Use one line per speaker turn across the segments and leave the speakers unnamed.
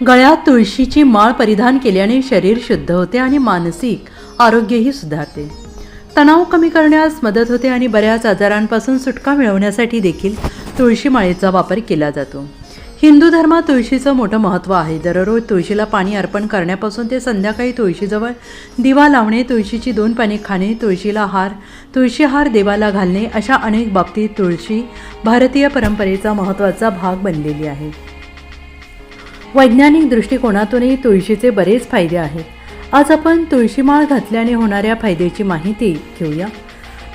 गळ्यात तुळशीची माळ परिधान केल्याने शरीर शुद्ध होते आणि मानसिक आरोग्यही सुधारते. तणाव कमी करण्यास मदत होते आणि बऱ्याच आजारांपासून सुटका मिळवण्यासाठी देखील तुळशी माळेचा वापर केला जातो. हिंदू धर्मात तुळशीचं मोठं महत्त्व आहे. दररोज तुळशीला पाणी अर्पण करण्यापासून ते संध्याकाळी तुळशीजवळ दिवा लावणे तुळशीची दोन पाने खाणे तुळशीला हार तुळशी हार देवाला घालणे अशा अनेक बाबतीत तुळशी भारतीय परंपरेचा महत्त्वाचा भाग बनलेली आहे. वैज्ञानिक दृष्टिकोनातूनही तुळशीचे बरेच फायदे आहेत. आज आपण तुळशीमाळ घातल्याने होणाऱ्या फायद्याची माहिती घेऊया.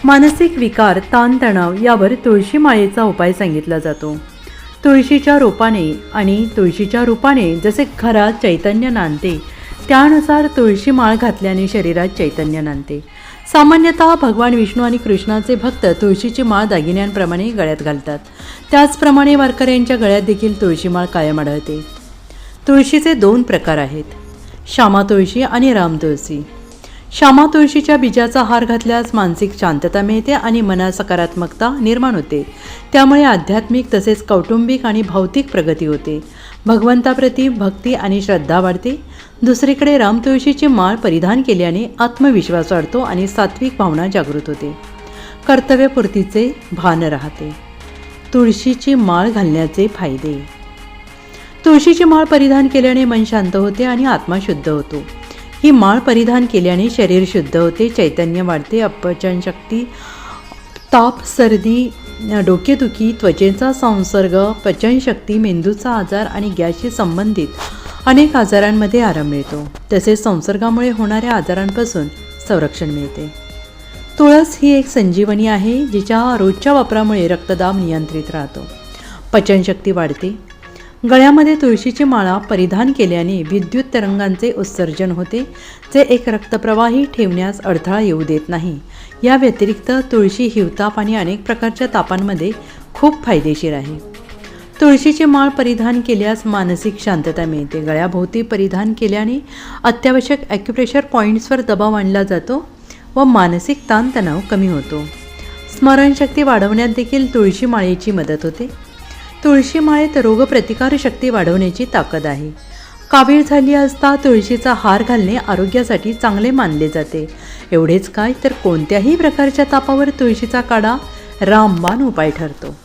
मानसिक विकार ताणतणाव यावर तुळशी माळेचा उपाय सांगितला जातो. तुळशीच्या रोपाने आणि तुळशीच्या रूपाने जसे घरात चैतन्य नांदते त्यानुसार तुळशी माळ घातल्याने शरीरात चैतन्य नांदते. सामान्यतः भगवान विष्णू आणि कृष्णाचे भक्त तुळशीची माळ दागिन्यांप्रमाणे गळ्यात घालतात. त्याचप्रमाणे वारकऱ्यांच्या गळ्यात देखील तुळशी माळ कायम आढळते. तुळशीचे दोन प्रकार आहेत. श्यामा तुळशी आणि राम तुळशी. श्यामा तुळशीच्या बीजाचा हार घातल्यास मानसिक शांतता मिळते आणि मनात सकारात्मकता निर्माण होते. त्यामुळे आध्यात्मिक तसेच कौटुंबिक आणि भौतिक प्रगती होते. भगवंताप्रती भक्ती आणि श्रद्धा वाढते. दुसरीकडे राम तुळशीची माळ परिधान केल्याने आत्मविश्वास वाढतो आणि सात्विक भावना जागृत होते. कर्तव्यपूर्तीचे भान राहते. तुळशीची माळ घालण्याचे फायदे. तुळशीची माळ परिधान केल्याने मन शांत होते आणि आत्मा शुद्ध होतो. ही माळ परिधान केल्याने शरीर शुद्ध होते चैतन्य वाढते अपचन शक्ती ताप सर्दी डोकेदुखी त्वचेचा संसर्ग पचनशक्ती मेंदूचा आजार आणि गॅसशी संबंधित अनेक आजारांमध्ये आराम मिळतो. तसेच संसर्गामुळे होणाऱ्या आजारांपासून संरक्षण मिळते. तुळस ही एक संजीवनी आहे जिच्या रोजच्या वापरामुळे रक्तदाब नियंत्रित राहतो. पचनशक्ती वाढते गळ्यामध्ये तुळशीची माळा परिधान केल्याने विद्युत तरंगांचे उत्सर्जन होते जे एक रक्तप्रवाही ठेवण्यास अडथळा येऊ देत नाही. या व्यतिरिक्त तुळशी हिवताप आणि अनेक प्रकारच्या तापांमध्ये खूप फायदेशीर आहे. तुळशीची माळ परिधान केल्यास मानसिक शांतता मिळते. गळ्याभोवती परिधान केल्याने अत्यावश्यक ॲक्युप्रेशर पॉईंट्सवर दबाव आणला जातो व मानसिक ताणतणाव कमी होतो. स्मरणशक्ती वाढवण्यात देखील तुळशी माळेची मदत होते. तुळशी माळेत रोगप्रतिकारशक्ती वाढवण्याची ताकद आहे. कावीळ झाली असता तुळशीचा हार घालणे आरोग्यासाठी चांगले मानले जाते. एवढेच काय तर कोणत्याही प्रकारच्या तापावर तुळशीचा काढा रामबाण उपाय ठरतो.